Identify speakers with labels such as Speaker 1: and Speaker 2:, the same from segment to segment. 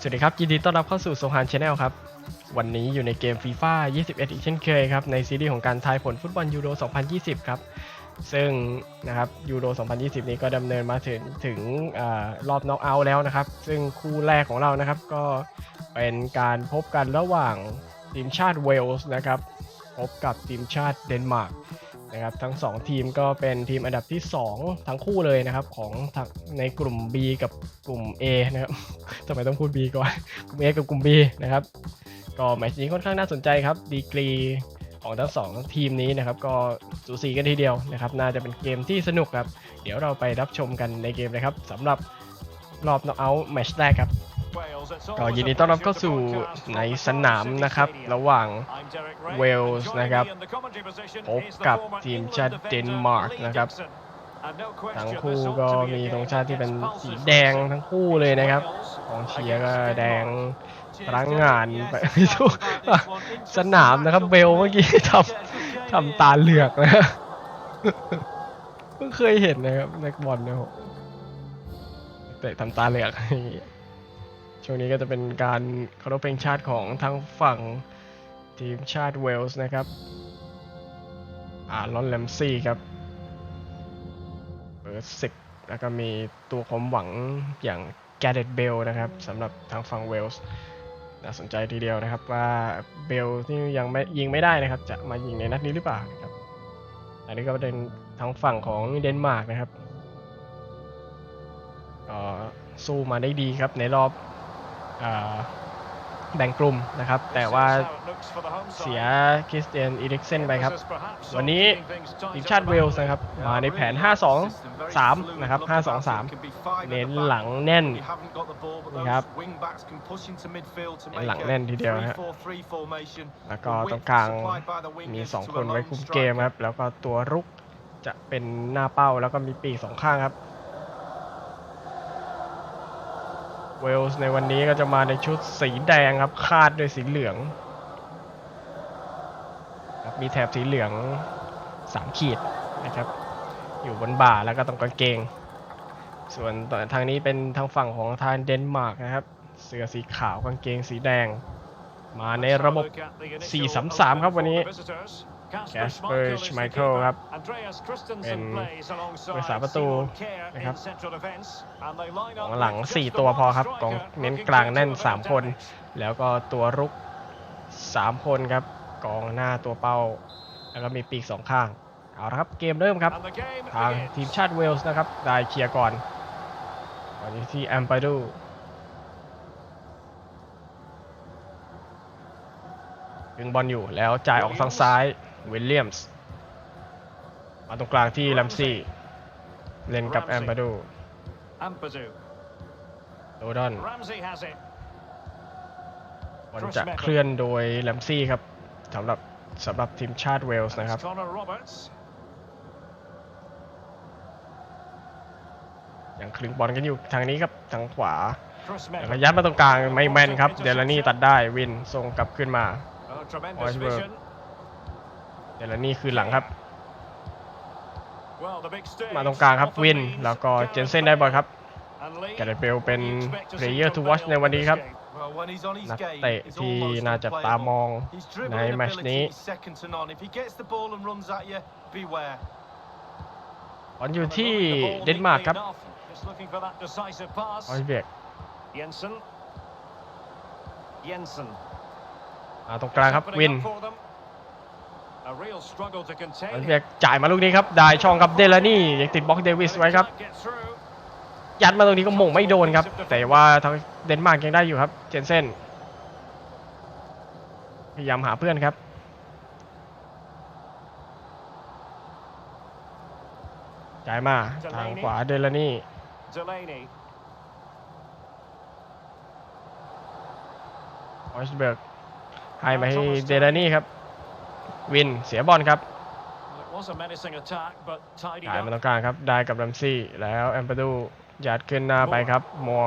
Speaker 1: สวัสดีครับ ยินดีต้อนรับเข้าสู่โซฮานชาแนลครับ วันนี้อยู่ในเกมฟีฟ่า21 อีกเช่นเคยครับ ในซีรีส์ของการทายผลฟุตบอลยูโร 2020 ครับ ซึ่งนะครับยูโร 2020 นี้ก็ดำเนินมาถึงถึงอรอบน็อกเอาท์แล้วนะครับ ซึ่งคู่แรกของเรานะครับก็เป็นการพบกันระหว่างทีมชาติเวลส์นะครับ พบกับทีมชาติเดนมาร์ก นะครับทั้ง 2 ทีมก็เป็นทีมอันดับที่ 2 ทั้งคู่เลยนะครับของในกลุ่ม B กับกลุ่ม A นะครับทำไมต้องพูด B ก่อนกลุ่ม A กับกลุ่ม B นะครับก็แมตช์นี้ค่อนข้างน่าสนใจครับดีกรีของทั้งสองทีมนี้นะครับก็สูสีกันทีเดียวนะครับน่าจะเป็นเกมที่สนุกครับ เดี๋ยวเราไปรับชมกันในเกมเลยครับสำหรับรอบน็อกเอาท์แมตช์แรกครับ ก็ยินดีต้อ
Speaker 2: น
Speaker 1: รับเข้าสู่ในสนา
Speaker 2: ม
Speaker 1: นะครับ ระหว่าง
Speaker 2: เวลส์นะครับ
Speaker 1: พบกับทีมชาติเดนมาร์กนะครับทั้งคู่ก็มีธงชาติที่เป็นสีแดงทั้งคู่เลยนะครับกองเชียร์ก็แดงพลังงานไปทุกสนามนะครับเบลเมื่อกี้ทำทำตาเหลือกนะเพิ่งเคยเห็นนะครับนักบอลนะครับเตะทำตาเหลือกอย่างงี้ ช่วงนี้ก็จะเป็นการเคารพเพลงชาติของทางฝั่งทีมชาติเวลส์นะครับอารอนแลมซี่ครับ เบอร์สิบแล้วก็มีตัวความหวังอย่างแกเดตเบลนะครับสำหรับทางฝั่งเวลส์น่าสนใจทีเดียวนะครับว่าเบลที่ยังไม่ยิงไม่ได้นะครับ จะมายิงในนัดนี้หรือเปล่านะครับอันนี้ก็เป็นทางฝั่งของเดนมาร์กนะครับก็สู้มาได้ดีครับในรอบ แบ่งกลุ่มนะครับ แต่ว่าเสียคริสเตียนอีริกเซนไปครับ วันนี้ทีมชาติเวลส์นะครับ มาในแผน 5-2-3 นะครับ 5-2-3 เน้นหลังแน่น
Speaker 3: นะครับ
Speaker 1: เน้นหลังแน่นทีเดียวนะฮะแล้วก็ตรงกลางมี 2 คนไว้คุมเกมครับ แล้วก็ตัวรุกจะเป็นหน้าเป้าแล้วก็มีปีกสองข้างครับ เวลส์ในวันนี้ก็จะมาในชุดสีแดงครับ คาดด้วยสีเหลืองครับมีแถบสีเหลือง 3 ขีดนะครับ อยู่บนบ่าแล้วก็ตรงกางเกง ส่วนทางนี้เป็นทางฝั่งของทางเดนมาร์กนะครับ เสื้อสีขาวกางเกงสีแดง มาในระบบ 4-3-3 ครับวันนี้
Speaker 2: แคสเปอร์ชไมเคิลครับ
Speaker 1: เป็
Speaker 2: เป็นน
Speaker 1: ผู้
Speaker 2: ผู้
Speaker 1: รั
Speaker 2: สาก
Speaker 1: ษา
Speaker 2: ป
Speaker 1: ประระ
Speaker 2: ตู
Speaker 1: ตู
Speaker 2: นะ
Speaker 1: นะ
Speaker 2: ค
Speaker 1: ครั
Speaker 2: รับบ
Speaker 1: ของหลัง 4 ตัวพอครับกองเน้นกลางแน่น 3 คน แล้วก็ตัวรุก 3 คนครับ กองหน้าตัวเป้า แล้วก็มีปีกสองข้าง เอาละครับ เกมเริ่มครับ ทางทีมชาติเวลส์นะครับ ได้เคลียร์ก่อนก่อนที่แอมปาดูดึงบอลอยู่แล้วจ่ายออกทางซ้าย วิลเลียมส์มาตรงกลางที่แลมซี่เล่นกับแอมปาดูโดดอนบอลจะเคลื่อนโดยแลมซี่ครับสำหรับสำหรับทีมชาติเวลส์นะครับยังคลึงบอลกันอยู่ทางนี้ครับทางขวาแล้วก็ยัดมาตรงกลางไม่แม่นครับ เดลานี่ตัดได้วินส่งกลับขึ้นมา
Speaker 2: Osberg
Speaker 1: เดลานี่คืนหลังครับ มา
Speaker 2: มา
Speaker 1: ต
Speaker 2: ต
Speaker 1: ร
Speaker 2: รงง
Speaker 1: ก
Speaker 2: ก
Speaker 1: ลา
Speaker 2: ลางง
Speaker 1: ค
Speaker 2: ค
Speaker 1: รั
Speaker 2: รั
Speaker 1: บบวิ
Speaker 2: วิ
Speaker 1: น
Speaker 2: น
Speaker 1: แล้
Speaker 2: แล้วว
Speaker 1: ก็
Speaker 2: ก็
Speaker 1: เจ
Speaker 2: เจ
Speaker 1: น
Speaker 2: น
Speaker 1: เซ
Speaker 2: เซ
Speaker 1: น
Speaker 2: น
Speaker 1: ได้
Speaker 2: ได้
Speaker 1: บบอ
Speaker 2: อ
Speaker 1: ล
Speaker 2: ล
Speaker 1: ค
Speaker 2: ค
Speaker 1: รั
Speaker 2: รับบ
Speaker 1: แกเรตเบลเป็นเพลเยอร์ทูวอชในวันนี้ครับ
Speaker 3: นั
Speaker 1: นั
Speaker 3: ก
Speaker 1: ก
Speaker 3: เตะ
Speaker 1: เตะ
Speaker 3: ที่
Speaker 1: ที่
Speaker 3: น่า
Speaker 1: น่า
Speaker 3: จั
Speaker 1: จั
Speaker 3: บบตา
Speaker 1: ตามม
Speaker 3: อ
Speaker 1: องง
Speaker 3: ใน
Speaker 1: ใน
Speaker 3: แม
Speaker 1: แม
Speaker 3: ต
Speaker 1: ต
Speaker 3: ช์
Speaker 1: ช์
Speaker 3: นี้
Speaker 1: นี้บอลอยู่ที่เดนมาร์กครับออยเบียก
Speaker 2: เยนเซนเยนเซน
Speaker 1: มาตรงกลางครับวิน
Speaker 2: อ
Speaker 1: อ
Speaker 2: อ
Speaker 1: อย
Speaker 2: ย
Speaker 1: เบียกจ่ายมาลูกนี้ครับ ได้ช่องกับเดลานี่ยังติดบล็อกเดวิสไว้ครับ ยัดมาตรงนี้ก็หม่งไม่โดนครับ แต่ว่าทางเดนมาร์กยังได้อยู่ครับ เจนเซนพยายามหาเพื่อนครับจ่ายมาทางขวาเดลานี่ออสเบิร์กให้มาให้เดลานี่ครับ วินเสียบอลครับจ่ายมาตรงกลางครับ ได้กับลัมซี่แล้วแอมเปดูยัดขึ้นหน้าไปครับมัว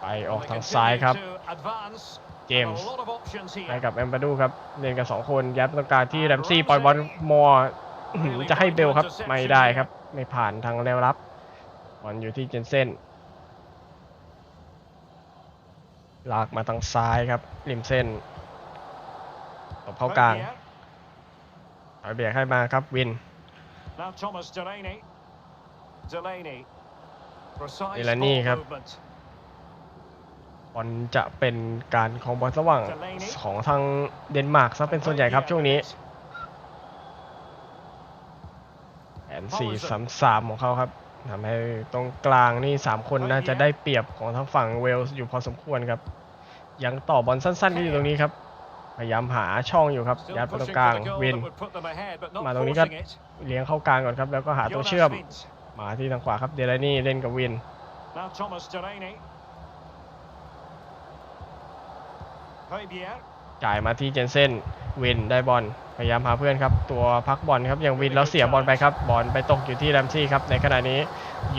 Speaker 1: ไปออกทางซ้ายครับ เจมส์ให้กับแอมเปดูครับเล่นกันสองคนยัดตรงกลางที่แรมซี่ปล่อยบอลมัวอื้อหือจะให้เบลครับไม่ได้ครับ ไม่ผ่านทางแนวรับบอลอยู่ที่เจนเซนลากมาทางซ้ายครับริมเส้น ตบเข้ากลางถอยเบียกให้มาครับวิน
Speaker 2: Now Thomas Delaney. Delaney. Precise
Speaker 1: Delaney
Speaker 2: ball
Speaker 1: ครับ
Speaker 2: movement.
Speaker 1: บอลจะเป็นการของบอลระหว่างของทางเดนมาร์กซะเป็นส่วนใหญ่ครับช่วงนี้แผนสี่สามสามของเขาครับทำให้ตรงกลางนี่สามคนน่าจะได้เปรียบของทางฝั่งเวลส์อยู่พอสมควรครับ ยังต่อบอลสั้นๆที่อยู่ตรงนี้ครับ พยายามหาช่องอยู่ครับ
Speaker 2: Still
Speaker 1: ยัดไปตรง
Speaker 2: pushing
Speaker 1: กลาง
Speaker 2: for the goal
Speaker 1: วิน
Speaker 2: that would put them ahead, but not
Speaker 1: มาตรงนี้ก็
Speaker 2: forcing it.
Speaker 1: เลี้ยงเข้ากลางก่อนครับ แล้วก็หาตัวเชื่อม
Speaker 2: Jonas Vint.
Speaker 1: มาที่ทางขวาครับเดลานี่เล่นกับวิน
Speaker 2: Now Thomas Delaney. Højbjerg.
Speaker 1: จ่ายมาที่เจนเซ่นวินได้บอลพยายามหาเพื่อนครับ ตัวพักบอลครับอย่างวินแล้วเสียบอลไปครับบอลไปตกอยู่ที่แรมซี่ครับในขณะนี้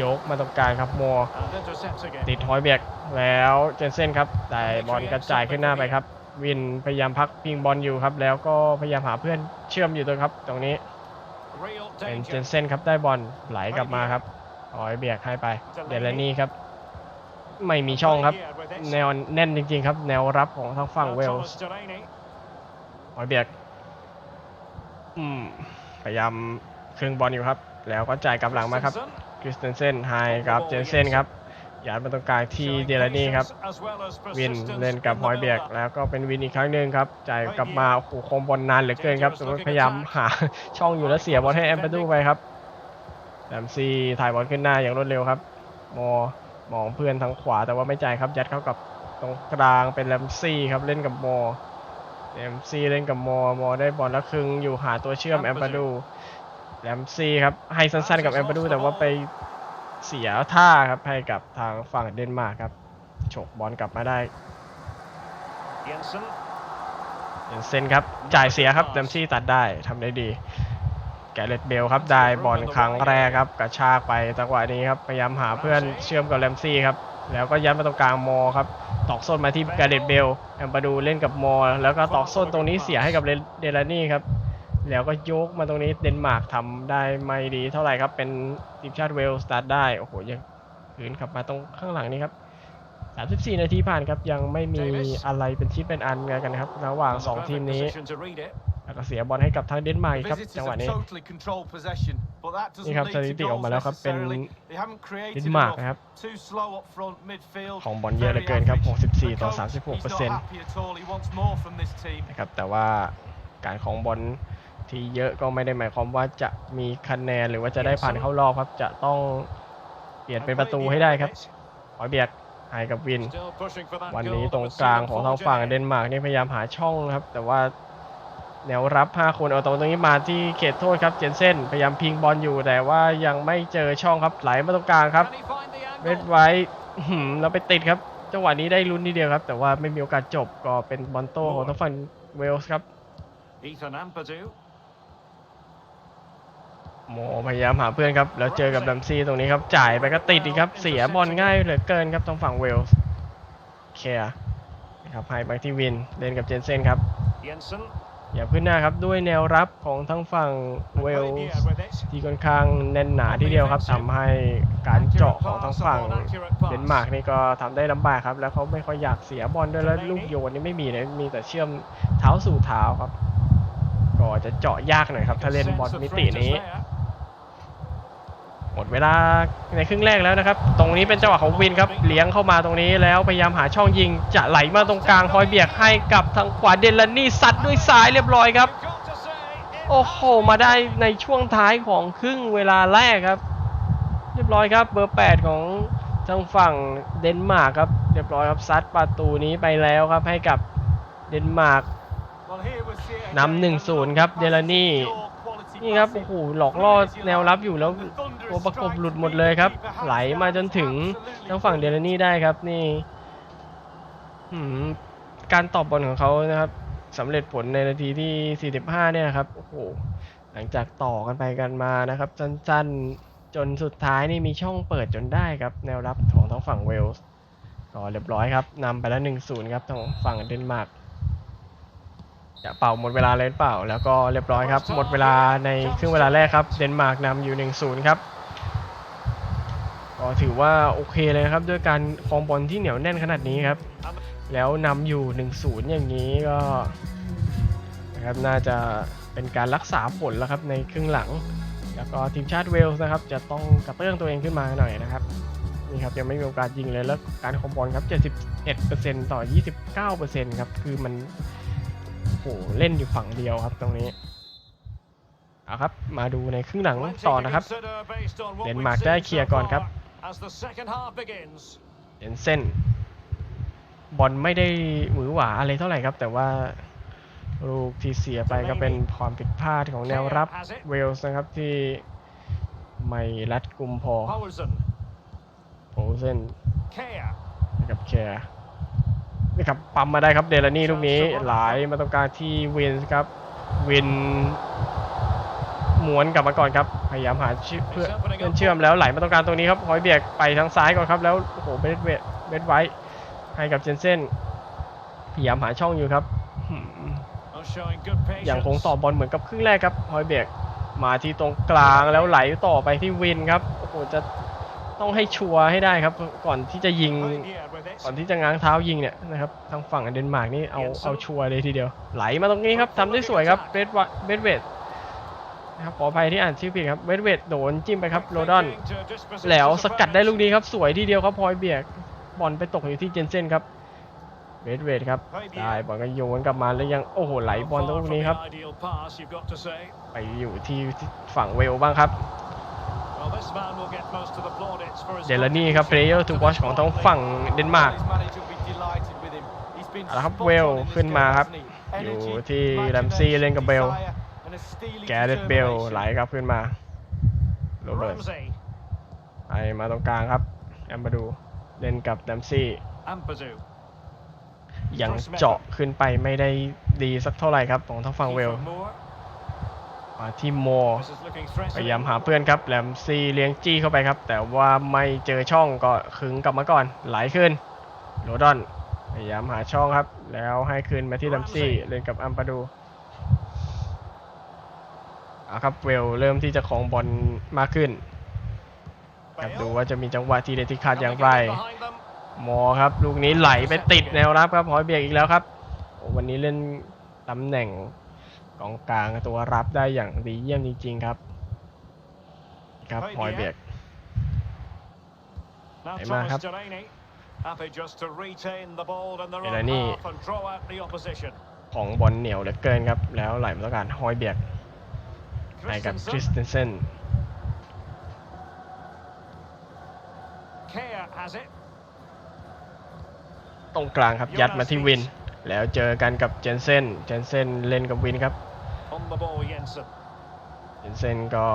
Speaker 1: ยกมาตรงกลางครับมัว
Speaker 2: And intercepts again.
Speaker 1: ติดฮอยเบียกแล้วเจนเซ่นครับแต่บอลกระจายขึ้นหน้าไปครับ วินพยายามพักพิงบอลอยู่ครับ แล้วก็พยายามหาเพื่อนเชื่อมอยู่ตรงครับ ตรงนี้เป็นเจนเซนครับได้บอลไหลกลับมาครับฮอยเบียกให้ไปเดลนี่ครับ ไม่มีช่องครับ แนวแน่นจริง ๆ ครับ แนวรับของทางฝั่งเวลส์หอยเบียกอืมพยายามครึ่งบอลอยู่ครับ แล้วก็จ่ายกลับหลังมาครับคริสเตนเซนไฮกับเจนเซนครับ ยาดมาตรงกลางที่
Speaker 2: Showing
Speaker 1: เดลานี่ครับ
Speaker 2: patience as well as
Speaker 1: วิน
Speaker 2: persistence
Speaker 1: เล่นกับ
Speaker 2: in
Speaker 1: ฮ
Speaker 2: the
Speaker 1: อยเบียก
Speaker 2: build-up.
Speaker 1: แล้วก็เป็นวินอีกครั้งหนึ่งครับจ่ายกลับมาโอ้โหคมบอลนานเหลือเกินครับแต่ว่าพยายามหาช่องอยู่แล้วเสียบอลให้แอมเปดูไปครับแลมซีถ่ายบอลขึ้นหน้าอย่างรวดเร็วครับมอมองเพื่อนทางขวาแต่ว่าไม่จ่ายครับยัดเข้ากับตรงกลางเป็นแลมซี่ครับเล่นกับมอแรมซี่เล่นกับมอมอได้บอลแล้วครึ่งอยู่หาตัวเชื่อมแอมปาดูแรมซี่ครับให้สั้นๆกับแอมปาดูแต่ว่าไป เสียท่าครับให้กับทางฝั่งเดนมาร์กครับฉกบอลกลับมาได้เห็นเซนครับจ่ายเสียครับแรมซี่ตัดได้ทำได้ดี แกเรตเบลครับได้บอลครั้งแรกครับกระชากไปจังหวะนี้ครับพยายามหาเพื่อนเชื่อมกับแรมซี่ครับแล้วก็ยัดมาตรงกลางมอครับตอกส้นมาที่แกเรตเบลแอมปาดูเล่นกับมอ แล้วก็ตอกส้นตรงนี้เสียให้กับเดลานี่ครับ แล้วก็ยกมาตรงนี้เดนมาร์กทำได้ไม่ดีเท่าไหร่ครับ เป็นทีมชาติเวลส์สตาร์ทได้ โอ้โห ยังคืนกลับมาตรงข้างหลังนี้ครับ 34 นาทีผ่านครับ ยังไม่มีอะไรเป็นชิ้นเป็นอันกันนะครับ ระหว่าง
Speaker 2: In the
Speaker 1: 2ทีม
Speaker 2: perfect
Speaker 1: นี้
Speaker 2: position to read it.
Speaker 1: แล้วก็เสียบอลให้กับทางเดนมาร์ก
Speaker 3: The
Speaker 1: ครับ
Speaker 3: visitors
Speaker 1: จังหวะ
Speaker 3: have
Speaker 1: นี้
Speaker 3: totally controlled possession, but that doesn't
Speaker 1: นี่ครับ
Speaker 3: lead
Speaker 1: ส
Speaker 3: to
Speaker 1: ถิติออก
Speaker 3: goals
Speaker 1: มาแล้วครับเป็น
Speaker 3: necessarily. They haven't
Speaker 1: เด
Speaker 3: created
Speaker 1: นมาร์ก
Speaker 3: enough.
Speaker 1: นะครับ
Speaker 3: Too slow up front midfield.
Speaker 1: ของบอลเยอะเหลือเกินครับ
Speaker 3: Very average.
Speaker 1: 64 ต่อ
Speaker 3: The coach, he's
Speaker 1: 36เปอร์
Speaker 3: not
Speaker 1: เซ็นต์
Speaker 3: happy at all. He wants more from this team.
Speaker 1: นะครับแต่ว่าการของบอล ที่เยอะก็ไม่ได้หมายความว่าจะมีคะแนนหรือว่าจะได้ผ่านเข้ารอบครับ จะต้องเปลี่ยนเป็นประตูให้ได้ครับหอยเบียกให้กับวิน
Speaker 2: Still pushing for that
Speaker 1: วัน
Speaker 2: goal
Speaker 1: นี้
Speaker 2: that
Speaker 1: ตรง
Speaker 2: was
Speaker 1: กลาง
Speaker 2: sealed
Speaker 1: ของ
Speaker 2: for
Speaker 1: ทางฝั่ง
Speaker 2: Jay.
Speaker 1: เดนมาร์กนี่พยายามหาช่องนะครับ แต่ว่าแนวรับ 5 คนเอาตรงตรงนี้มาที่เขตโทษครับเจนเซ่นพยายามพิงบอลอยู่แต่ว่ายังไม่เจอช่องครับไหลมาตรงกลางครับ
Speaker 2: Can he find the
Speaker 1: เว
Speaker 2: angle?
Speaker 1: ทไว้เราไปติดครับจังหวะนี้ได้ลุ้นทีเดียวครับ แต่ว่าไม่มีโอกาสจบก็เป็นบอลโต้ของทางฝั่งเวลส์ครับ
Speaker 2: Ethan Ampadu.
Speaker 1: โมพยายามหาเพื่อนครับ แล้วเจอกับดัมซี่ตรงนี้ครับ จ่ายไปก็ติดอีกครับ เสียบอลง่ายเหลือเกินครับทางฝั่งเวลส์เคลียร์นะครับให้ไปที่วินเล่นกับเจนเซนครับ
Speaker 2: Jensen.
Speaker 1: อย่าพื้นหน้าครับด้วยแนวรับของทั้งฝั่ง
Speaker 2: And
Speaker 1: เวล
Speaker 2: Højbjerg
Speaker 1: ส์
Speaker 2: with it.
Speaker 1: ที่ค่อนข้างแน่นหนาทีเดียวครับทำให้การเจาะของทั้งฝั่งเดนมาร์กนี่ก็ทำได้ลำบากครับ แล้วเขาไม่ค่อยอยากเสียบอลด้วยแล้วลูกโยนนี่ไม่มีเลยมีแต่เชื่อมเท้าสู่เท้าครับ ก็จะเจาะยากหน่อยครับถ้าเล่นบอลมิตินี้ หมดเวลาในครึ่งแรกแล้วนะครับ ตรงนี้เป็นจังหวะของวินครับเลี้ยงเข้ามาตรงนี้แล้วพยายามหาช่องยิงจะไหลมาตรงกลางคอยเบียกให้กับทางขวาเดลานี่ซัดด้วยซ้ายเรียบร้อยครับ โอ้โหมาได้ในช่วงท้ายของครึ่งเวลาแรกครับ เรียบร้อยครับเบอร์ 8 ของทางฝั่งเดนมาร์กครับเรียบร้อยครับซัดประตูนี้ไปแล้วครับให้กับเดนมาร์กนำหนึ่งศูนย์ครับเดลานี่นี่ครับโอ้โหหลอกล่อแนวรับอยู่แล้ว ตัวประกบหลุดหมดเลยครับ ไหลมาจนถึงทางฝั่งเดลนี่ได้ครับนี่การตอบบอลของเขานะครับสำเร็จผลในนาทีที่ 45 เนี่ยครับโอ้โหหลังจากต่อกันไปกันมานะครับสั้นๆจนสุดท้ายนี่มีช่องเปิดจนได้ครับ แนวรับของทางฝั่งเวลส์ก็เรียบร้อยครับนำไปแล้ว 1-0 ครับทางฝั่งเดนมาร์กจะเป่าหมดเวลาเลยเปล่า แล้วก็เรียบร้อยครับ หมดเวลาในครึ่งเวลาแรกครับ เดนมาร์กนำอยู่ 1-0 ครับ ก็ถือว่าโอเคเลยนะครับ ด้วยการครองบอลที่เหนียวแน่นขนาดนี้ครับ แล้วนำอยู่ 1-0 อย่างนี้ก็นะครับน่าจะเป็นการรักษาผลแล้วครับในครึ่งหลัง แล้วก็ทีมชาติเวลส์นะครับ จะต้องกระเตื้องตัวเองขึ้นมาหน่อยนะครับนี่ครับยังไม่มีโอกาสยิงเลยแล้วการครองบอลครับ 71%ต่อ 29%ครับ คือมันโอ้โหเล่นอยู่ฝั่งเดียวครับตรงนี้เอาครับ มาดูในครึ่งหลังต่อนะครับ เดนมาร์กได้เคลียร์ก่อนครับ เดนเซนบอลไม่ได้หวือหวาอะไรเท่าไหร่ครับ แต่ว่าลูกที่เสียไปก็เป็นความผิดพลาดของแนวรับเวลส์นะครับที่ไม่รัดกุมพอโอเซนนะครับแคร์นี่ครับปั๊มมาได้ครับเดลานี่ลูกนี้ไหลมาตรงกลางที่วินส์ครับวิน ม้วนกลับมาก่อนครับพยายามหาชื่อเพื่อนเพื่อนเชื่อมแล้วไหลมาตรงกลางตรงนี้ครับหอยเบียกไปทางซ้ายก่อนครับแล้วโอ้โหเบสเวทเบสไว้ให้กับเจนเซนพยายามหาช่องอยู่ครับหืมอย่างคงต่อบอลเหมือนกับครึ่งแรกครับฮอยเบกมาที่ตรงกลางแล้วไหลต่อไปที่วินครับโอ้โหจะต้องให้ชัวร์ให้ได้ครับ ก่อนที่จะยิงก่อนที่จะง้างเท้ายิงเนี่ยนะครับทางฝั่งเดนมาร์กนี่เอาเอาชัวร์เลยทีเดียว ไหลมาตรงนี้ครับทำได้สวยครับเบสวะเบสเวท นะครับขออภัยที่อ่านชื่อผิดครับเบสเวทโดนจิ้มไปครับโรดอนแล้วสกัดได้ลูกนี้ครับสวยทีเดียวครับพอยเบียกบอลไปตกอยู่ที่เจนเซนครับเบสเวทครับได้บอลก็โยนกลับมาแล้วยังโอ้โหไหลบอลตรงนี้ครับไปอยู่ที่ฝั่งเวลบ้างครับเดลนี่ครับ player to watch ของทางฝั่งเดนมาร์กนะครับเวลขึ้นมาครับอยู่ที่แรมซี่เล่นกับเบล แกเรตเบลไหลครับขึ้นมาโรเบิร์ตไปมาตรงกลางครับแอมบาดูเล่นกับแรมซี่ยังเจาะขึ้นไปไม่ได้ดีสักเท่าไหร่ครับของทางฝั่งเวลมาที่โมพยายามหาเพื่อนครับแหลมซีเลี้ยงจี้เข้าไปครับ แต่ว่าไม่เจอช่องก็ขึงกลับมาก่อนไหลขึ้นโรดอนพยายามหาช่องครับ แล้วให้คืนมาที่แหลมซี่เล่นกับอัมปาดู เอาครับเวลเริ่มที่จะของบอลมากขึ้นครับดูว่าจะมีจังหวะที่เดดที่ขาดอย่างไรมอครับลูกนี้ไหลไปติดแนวรับครับหอยเบียกอีกแล้วครับโอ้วันนี้เล่นตำแหน่งกองกลางตัวรับได้อย่างดีเยี่ยมจริง ๆ ครับ ครับหอยเบียก
Speaker 3: Now
Speaker 1: Hey, man,
Speaker 3: Thomas
Speaker 1: hap-
Speaker 3: Delaney. Happy just to retain the ball in their own
Speaker 1: Delaney.
Speaker 3: half and draw out the opposition.
Speaker 1: ของบอลเหนียวเหลือเกินครับ แล้วไหลมาต้องการหอยเบียก ให้กับคริส
Speaker 3: Christensen.
Speaker 1: เตนเซน
Speaker 3: Kea has it.
Speaker 1: ตรงกลางครับ ยัดมาที่วิน แล้วเจอกันกับเจนเซน เจนเซนเล่นกับวินครับ
Speaker 3: On the ball, Jensen.
Speaker 1: เจนเซนก็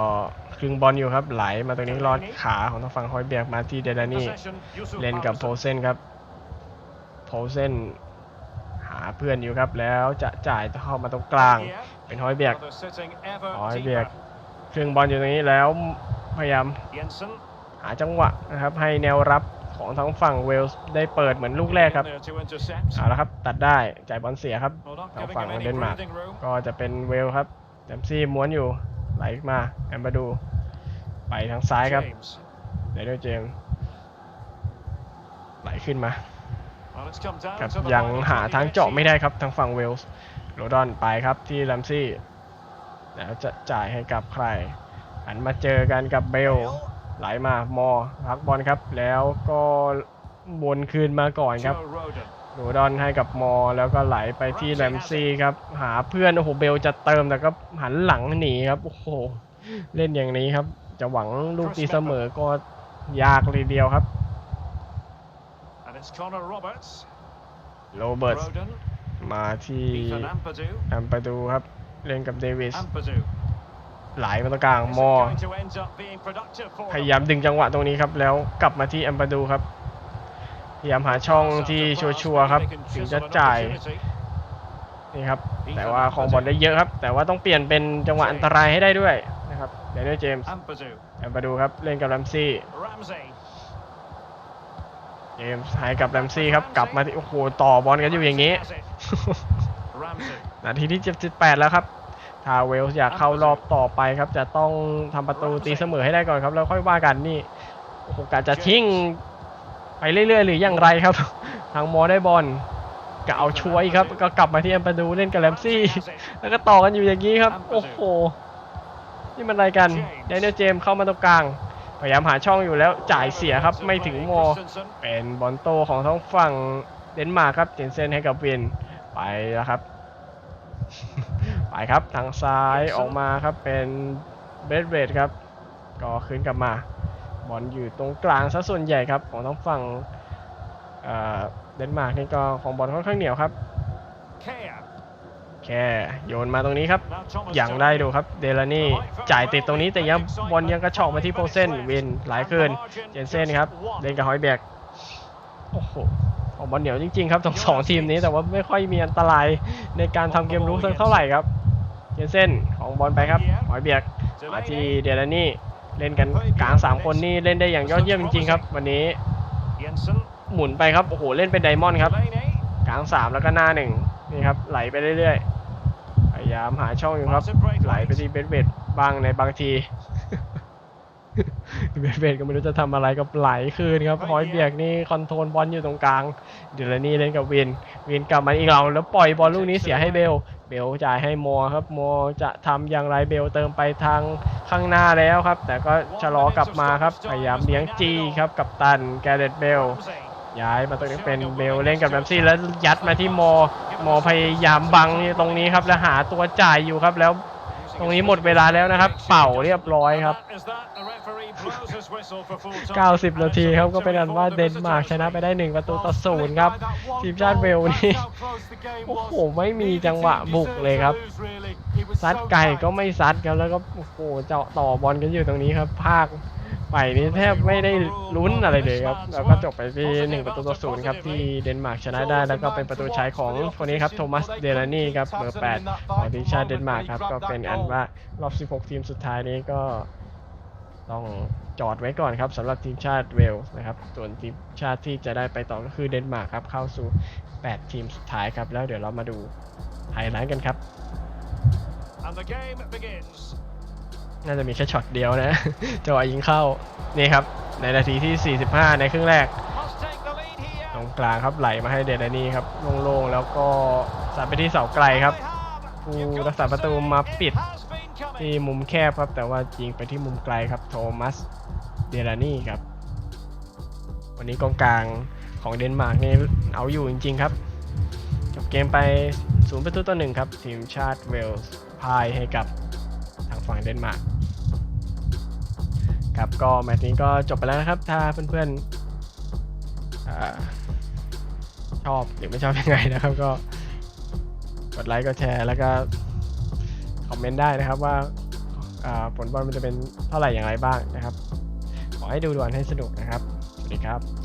Speaker 1: ครึ่งบอลอยู่ครับ ไหลมาตรงนี้รอดขาของทางฝั่งหอยเบียกมาที่เดลานี่
Speaker 3: Possession, Yusuf
Speaker 1: เล่นกับโพ
Speaker 3: Poulsen.
Speaker 1: เซนครับ โพเซนหาเพื่อนอยู่ครับ แล้วจะจ่ายเข้ามาตรงกลาง
Speaker 3: Kea.
Speaker 1: เป็นหอยเบียก
Speaker 3: Well, they're sitting ever
Speaker 1: หอยเบียก
Speaker 3: deeper.
Speaker 1: ครึ่งบอลอยู่ตรงนี้แล้วพยายาม
Speaker 3: Jensen.
Speaker 1: หาจังหวะนะครับให้แนวรับของทั้งฝั่งเวลส์ได้เปิดเหมือนลูกแรกครับ
Speaker 3: In there to intercept.
Speaker 1: เอาละครับตัดได้จ่ายบอลเสียครับ
Speaker 3: Well, not
Speaker 1: ทาง
Speaker 3: giving
Speaker 1: ฝั่ง
Speaker 3: him
Speaker 1: ของ
Speaker 3: any
Speaker 1: เดนมาร์ก
Speaker 3: breathing room.
Speaker 1: ก็จะเป็นเวลครับแดมซี่ม้วนอยู่ไหลมาแอมบาดู ไปทางซ้ายครับ
Speaker 3: James.
Speaker 1: เดนเจมไหลขึ้นมา
Speaker 3: Well, it's come down
Speaker 1: ครับ
Speaker 3: to the
Speaker 1: ยัง
Speaker 3: final
Speaker 1: หา
Speaker 3: 20
Speaker 1: ทางเจาะ
Speaker 3: minutes
Speaker 1: ไม่ได้ครับทางฝั่งเวลส์ โรดอนไปครับที่แรมซี่แล้วจะจ่ายให้กับใครหันมาเจอกันกับเบลไหลมามอพักบอลครับ แล้วก็วนคืนมาก่อนครับ
Speaker 3: Joe Rodon.
Speaker 1: โรดอนให้กับมอ แล้วก็ไหลไปที่แรมซี่ครับ หาเพื่อนโอ้โหเบลจะเติมแต่ก็หันหลังหนีครับโอ้โหเล่นอย่างนี้ครับ จะหวังลูกตีเสมอก็ยากเลยเดียวครับ
Speaker 3: And it's Connor Roberts.
Speaker 1: โรเบิร์ต
Speaker 3: Rodon.
Speaker 1: มาที่
Speaker 3: Ethan Ampadu.
Speaker 1: แอมไปดูครับ เล่นกับเดวิส
Speaker 3: Ampadu.
Speaker 1: ไหลมาตรงกลาง
Speaker 3: Is
Speaker 1: มอ
Speaker 3: it going to end up being productive for
Speaker 1: พยายามดึงจังหวะตรงนี้ครับ แล้วกลับมาที่แอมปาดูครับ พยายามหาช่องที่ชัวร์ๆครับถึงจะจ่ายนี่ครับ แต่ว่าของบอลได้เยอะครับ แต่ว่าต้องเปลี่ยนเป็นจังหวะอันตรายให้ได้ด้วยนะครับเดน i e l เจมส์
Speaker 3: Ampadu.
Speaker 1: แอมปาดูครับเล่นกับแรมซี่
Speaker 3: Ramsey.
Speaker 1: เจมส์ให้กับแรมซี่ครับกลับมาที่โอ้โหต่อบอลกันอยู่อย่างนี้
Speaker 3: Has it. Ramsey.
Speaker 1: นาทีที่78แปดแล้วครับถ้าเวลส์อยากเข้ารอบต่อไปครับ จะต้องทำประตูตีเสมอให้ได้ก่อนครับ แล้วค่อยว่ากันนี่โอกาสจะทิ้งไปเรื่อยๆ หรืออย่างไรครับ ทางมอได้บอลก็เอาช่วยครับ ก็กลับมาที่แอมปาดูเล่นกับแรมซี่ แล้วก็ต่อกันอยู่อย่างนี้ครับ โอ้โห นี่มันอะไรกันเดนเนลเจมส์เข้ามาตรงกลาง พยายามหาช่องอยู่แล้วจ่ายเสียครับ ไม่ถึงมอ เป็นบอลโตของท้องฝั่งเดนมาร์กครับเจนเซนให้กับเวน ไปแล้วครับ ไปครับทางซ้ายออกมาครับเป็นเบรดเวดครับ ก็คืนกลับมา บอลอยู่ตรงกลางซะส่วนใหญ่ครับ ของท้องฝั่งเอ่อเดนมาร์กนี่ก็ของบอลค่อนข้างเหนียวครับ แค่โยนมาตรงนี้ครับยังได้ดูครับ เดลานี่จ่ายติดตรงนี้แต่ยังบอลยังกระชอกมาที่โพเซนวินหลายคืนเจนเซนครับเล่นกับฮอยแบกโอ้โห ออกบอลเหนียวจริงๆครับทั้งสองทีมนี้แต่ว่าไม่ค่อยมีอันตรายในการทำเกมรุกสักเท่าไหร่ครับเจนเซนของบอลไปครับฮอยแบกมาที่เดลานี่เล่นกันกลางสามคนนี่เล่นได้อย่างยอดเยี่ยมจริงๆครับ วันนี้หมุนไปครับโอ้โหเล่นเป็นไดมอนด์ครับกลางสามแล้วก็หน้าหนึ่งนี่ครับไหลไปเรื่อยๆพยายามหาช่องอยู่ครับไหลไปที่เบสเบดบ้างในบางที เบสเบดก็ไม่รู้จะทำอะไรกับไหลคืนครับฮอยเบียกนี่คอนโทรลบอลอยู่ตรงกลาง เดลนี่เล่นกับวินวินกลับมาอีกเราแล้วปล่อยบอลลูกนี้เสียให้เบล เบลจ่ายให้โมครับโมจะทำอย่างไรเบลเติมไปทางข้างหน้าแล้วครับ แต่ก็ชะลอกลับมาครับพยายามเลี้ยงจีครับกับตันแกเรตเบลย้ายมาตรงนี้เป็นเบลเล่นกับแรมซี่แล้วยัดมาที่มอ มอพยายามบังตรงนี้ครับแล้วหาตัวจ่ายอยู่ครับแล้ว ตรงนี้หมดเวลาแล้วนะครับ เป่าเรียบร้อยครับ 90 นาทีครับก็เป็นอันว่าเดนมาร์กชนะไปได้ 1 ประตูต่อศูนย์ครับ ทีมชาติเวลนี่ โอ้โห ไม่มีจังหวะบุกเลยครับ ซัดไก่ก็ไม่ซัดครับแล้วก็ โอ้โห เจาะต่อบอลกันอยู่ตรงนี้ครับ ภาค ไปนี่แทบไม่ได้ลุ้นอะไรเลยครับ แล้วก็จบไปที่1ประตูต่อศูนย์ครับที่เดนมาร์กชนะได้ แล้วก็เป็นประตูชัยของคนนี้ครับโทมัสเดลานี่ครับเบอร์8ของทีมชาติเดนมาร์กครับ ก็เป็นอันว่ารอบ 16 ทีมสุดท้ายนี้ก็ต้องจอดไว้ก่อนครับสำหรับทีมชาติเวลส์นะครับ ส่วนทีมชาติที่จะได้ไปต่อก็คือเดนมาร์กครับเข้าสู่ 8 ทีมสุดท้ายครับ แล้วเดี๋ยวเรามาดูไฮไลท์กันครับ
Speaker 3: And the game begins.
Speaker 1: น่าจะมีแค่ช็อตเดียวนะจังหวะยิงเข้า นี่ครับ ในนาทีที่ 45 ในครึ่งแรก ตรงกลางครับไหลมาให้เดนนี่ครับโล่งๆ แล้วก็สัดไปที่เสาไกลครับผู้รักษาประตูมาปิด ที่มุมแคบครับ แต่ว่ายิงไปที่มุมไกลครับ โทมัส เดลานี่ครับ วันนี้กองกลางของเดนมาร์กนี่เอาอยู่จริง ๆ ครับ จบเกมไปศูนย์ประตูต่อหนึ่งครับ ทีมชาติเวลส์พ่ายให้กับทางฝั่งเดนมาร์ก ครับก็แมตช์นี้ก็จบไปแล้วนะครับ ถ้าเพื่อนๆอชอบหรือไม่ชอบยังไงนะครับ ก็กดไลค์กดแชร์แล้วก็คอมเมนต์ได้นะครับว่าอ่าผลบอลมันจะเป็นเท่าไหร่อย่างไรบ้างนะครับ ขอให้ดูดวนให้สนุกนะครับ สวัสดีครับ